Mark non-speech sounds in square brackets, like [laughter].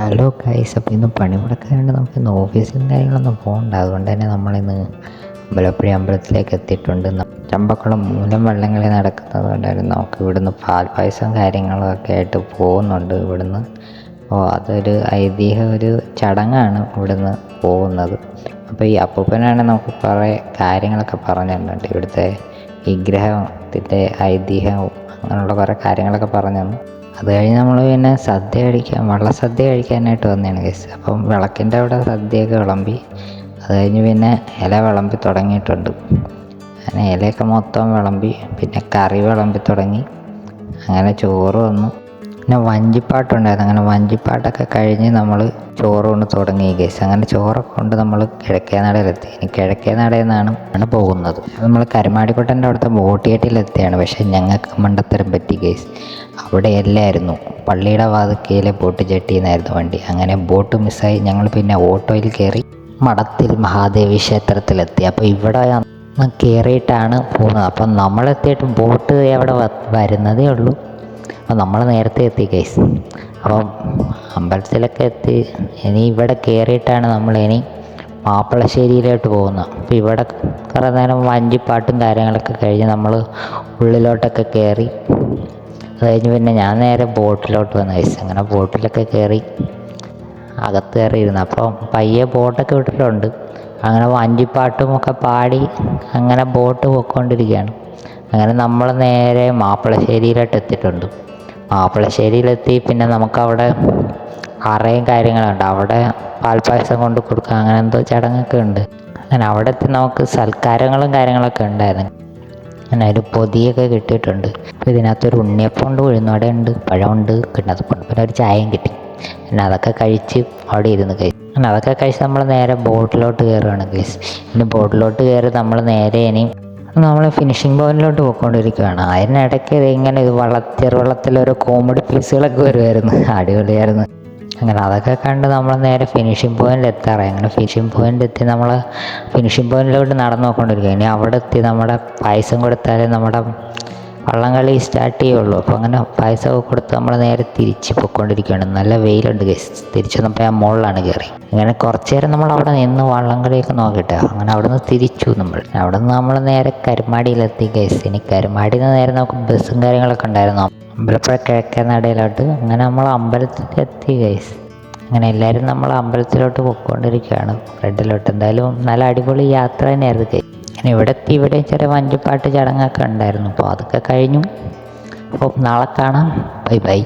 Hello guys അപ്പോൾ ഇന്ന് പണിമുടക്കാണ്ട് നമുക്ക് ഇന്ന് ഓഫീസിലും കാര്യങ്ങളൊന്നും പോകണ്ട അതുകൊണ്ട് തന്നെ നമ്മളിന്ന് അമ്പലപ്പുഴ അമ്പലത്തിലേക്ക് എത്തിയിട്ടുണ്ട്. ചമ്പക്കുളം മൂലം വള്ളംകളി നടക്കുന്നത് കൊണ്ടായിരുന്നു നമുക്ക് ഇവിടുന്ന് പാൽ പായസം കാര്യങ്ങളൊക്കെ ആയിട്ട് പോകുന്നുണ്ട് ഇവിടുന്ന്. അപ്പോൾ അതൊരു ഐതിഹ്യ ഒരു ചടങ്ങാണ് ഇവിടുന്ന് പോകുന്നത്. അപ്പോൾ ഈ അപ്പൂപ്പനാണ് നമുക്ക് കുറേ കാര്യങ്ങളൊക്കെ പറഞ്ഞു തന്നിട്ടുണ്ട്. ഇവിടുത്തെ വിഗ്രഹത്തിന്റെ ഐതിഹ്യവും അങ്ങനെയുള്ള കുറേ കാര്യങ്ങളൊക്കെ പറഞ്ഞു തന്നു. അത് കഴിഞ്ഞ് നമ്മൾ പിന്നെ സദ്യ കഴിക്കാൻ വള്ളസദ്യ കഴിക്കാനായിട്ട് വന്നതാണ് ഗൈസ് അപ്പം വിളക്കിന്റെ അവിടെ സദ്യയൊക്കെ വിളമ്പി അത് കഴിഞ്ഞ് പിന്നെ ഇല വിളമ്പി തുടങ്ങിയിട്ടുണ്ട്. അങ്ങനെ ഇലയൊക്കെ മൊത്തം വിളമ്പി പിന്നെ കറി വിളമ്പി തുടങ്ങി. അങ്ങനെ ചോറ് വന്നു. പിന്നെ വഞ്ചിപ്പാട്ടുണ്ടായിരുന്നു. അങ്ങനെ വഞ്ചിപ്പാട്ടൊക്കെ കഴിഞ്ഞ് നമ്മൾ ചോറ് കൊണ്ട് തുടങ്ങി ഗൈസ് അങ്ങനെ ചോറൊക്കെ കൊണ്ട് നമ്മൾ കിഴക്കേനടയിലെത്തി. ഇനി കിഴക്കേനടയിൽ നിന്നാണ് ആണ് പോകുന്നത്. നമ്മൾ കരുമാടിക്കുട്ടന്റെ അവിടുത്തെ ബോട്ടിയേട്ടിലെത്തിയാണ്. പക്ഷേ ഞങ്ങൾക്ക് മണ്ടത്തരം പറ്റി ഗൈസ് അവിടെ എല്ലായിരുന്നു. പള്ളിയുടെ വാതുക്കയിലെ ബോട്ട് ചെട്ടിന്നായിരുന്നു വണ്ടി. അങ്ങനെ ബോട്ട് മിസ്സായി ഞങ്ങൾ പിന്നെ ഓട്ടോയിൽ കയറി മഠത്തിൽ മഹാദേവി ക്ഷേത്രത്തിലെത്തി. അപ്പോൾ ഇവിടെ കയറിയിട്ടാണ് പോകുന്നത്. അപ്പം നമ്മളെത്തിയിട്ട് ബോട്ട് എവിടെ വരുന്നതേ ഉള്ളൂ. അപ്പോൾ നമ്മൾ നേരത്തെ എത്തി കേസ് അപ്പം അമ്പലത്തിലൊക്കെ എത്തി. ഇനി ഇവിടെ കയറിയിട്ടാണ് നമ്മൾ ഇനി മാപ്പിളശ്ശേരിയിലോട്ട് പോകുന്നത്. അപ്പോൾ ഇവിടെ കുറേ നേരം വഞ്ചിപ്പാട്ടും കാര്യങ്ങളൊക്കെ കഴിഞ്ഞ് നമ്മൾ ഉള്ളിലോട്ടൊക്കെ കയറി അത് കഴിഞ്ഞ് പിന്നെ ഞാൻ നേരെ ബോട്ടിലോട്ട് വന്നു കേസ് അങ്ങനെ ബോട്ടിലൊക്കെ കയറി അകത്ത് കയറിയിരുന്നു അപ്പം പയ്യെ ബോട്ടൊക്കെ വിട്ടിട്ടുണ്ട്. അങ്ങനെ വഞ്ചിപ്പാട്ടും ഒക്കെ പാടി അങ്ങനെ ബോട്ട് പോയിക്കൊണ്ടിരിക്കുകയാണ്. അങ്ങനെ നമ്മൾ നേരെ മാപ്പിളശ്ശേരിയിലോട്ട് എത്തിയിട്ടുണ്ട്. മാപ്പിളശ്ശേരിയിലെത്തി. പിന്നെ നമുക്കവിടെ അറയും കാര്യങ്ങളുണ്ട്. അവിടെ പാൽപ്പായസം കൊണ്ട് കൊടുക്കുക അങ്ങനെ എന്തോ ചടങ്ങൊക്കെ ഉണ്ട്. അങ്ങനെ അവിടെ എത്തി നമുക്ക് സൽക്കാരങ്ങളും കാര്യങ്ങളൊക്കെ ഉണ്ടായിരുന്നു. അങ്ങനെ ഒരു പൊതിയൊക്കെ കിട്ടിയിട്ടുണ്ട്. അപ്പോൾ ഇതിനകത്തൊരു ഉണ്ണിയപ്പമുണ്ട് ഉണ്ട് പഴമുണ്ട് കിണ്ണത്തപ്പുണ്ട്. പിന്നെ ഒരു ചായയും കിട്ടി. പിന്നെ അതൊക്കെ കഴിച്ച് അവിടെ ഇരുന്ന് കഴിച്ചു അങ്ങനെ അതൊക്കെ കഴിച്ച് നമ്മൾ നേരെ ബോട്ടിലോട്ട് കയറുകയാണ് ഗൈസ്. ഇനി ബോട്ടിലോട്ട് കയറി നമ്മൾ നേരെ ഇനി നമ്മൾ ഫിനിഷിംഗ് പോയിന്റിലോട്ട് പോയിക്കൊണ്ടിരിക്കുകയാണ് അതിനിടയ്ക്ക് ഇങ്ങനെ ഇത് വള്ള ചെറുവള്ളത്തിൽ കോമഡി പീസുകളൊക്കെ വരുമായിരുന്നു [laughs] അടിപൊളിയായിരുന്നു. അങ്ങനെ അതൊക്കെ കണ്ട് നമ്മൾ നേരെ ഫിനിഷിംഗ് പോയിന്റിൽ എത്താറായി. അങ്ങനെ ഫിനിഷിംഗ് പോയിന്റിൽ എത്തി നമ്മൾ ഫിനിഷിംഗ് പോയിന്റിലോട്ട് നടന്നു നോക്കൊണ്ടിരിക്കുക ഇനി അവിടെ എത്തി നമ്മുടെ പായസം കൊടുത്താൽ നമ്മുടെ വള്ളംകളി സ്റ്റാർട്ട് ചെയ്യുള്ളൂ. അപ്പോൾ അങ്ങനെ പായസമൊക്കെ കൊടുത്ത് നമ്മൾ നേരെ തിരിച്ച് പൊയ്ക്കൊണ്ടിരിക്കുകയാണ്. നല്ല വെയിലുണ്ട് ഗസ് തിരിച്ചു വന്നപ്പോൾ ഞാൻ മുകളിലാണ് കയറി അങ്ങനെ കുറച്ച് നേരം നമ്മൾ അവിടെ നിന്ന് വള്ളംകളിയൊക്കെ നോക്കിയിട്ട് അങ്ങനെ അവിടെ നിന്ന് തിരിച്ചു നമ്മൾ. അവിടെ നിന്ന് നമ്മൾ നേരെ കരുമാടിയിലെത്തി ഗസ് ഇനി കരുമാടിയിൽ നിന്ന് നേരെ നമുക്ക് ബസ്സും കാര്യങ്ങളൊക്കെ ഉണ്ടായിരുന്നു. അമ്പലപ്പുഴ കിഴക്കേ നടയിലോട്ട്. അങ്ങനെ നമ്മൾ അമ്പലത്തിലെത്തി ഗൈസ് അങ്ങനെ എല്ലാവരും നമ്മൾ അമ്പലത്തിലോട്ട് പൊയ്ക്കൊണ്ടിരിക്കുകയാണ്. ഫ്രണ്ടിലോട്ട് എന്തായാലും നല്ല അടിപൊളി യാത്ര തന്നെയായിരുന്നു അങ്ങനെ ഇവിടെ ഇവിടെ ചെറിയ വഞ്ചിപ്പാട്ട് ചടങ്ങൊക്കെ ഉണ്ടായിരുന്നു. അപ്പോൾ അതൊക്കെ കഴിഞ്ഞു. അപ്പോൾ നാളെ കാണാം. Bye bye.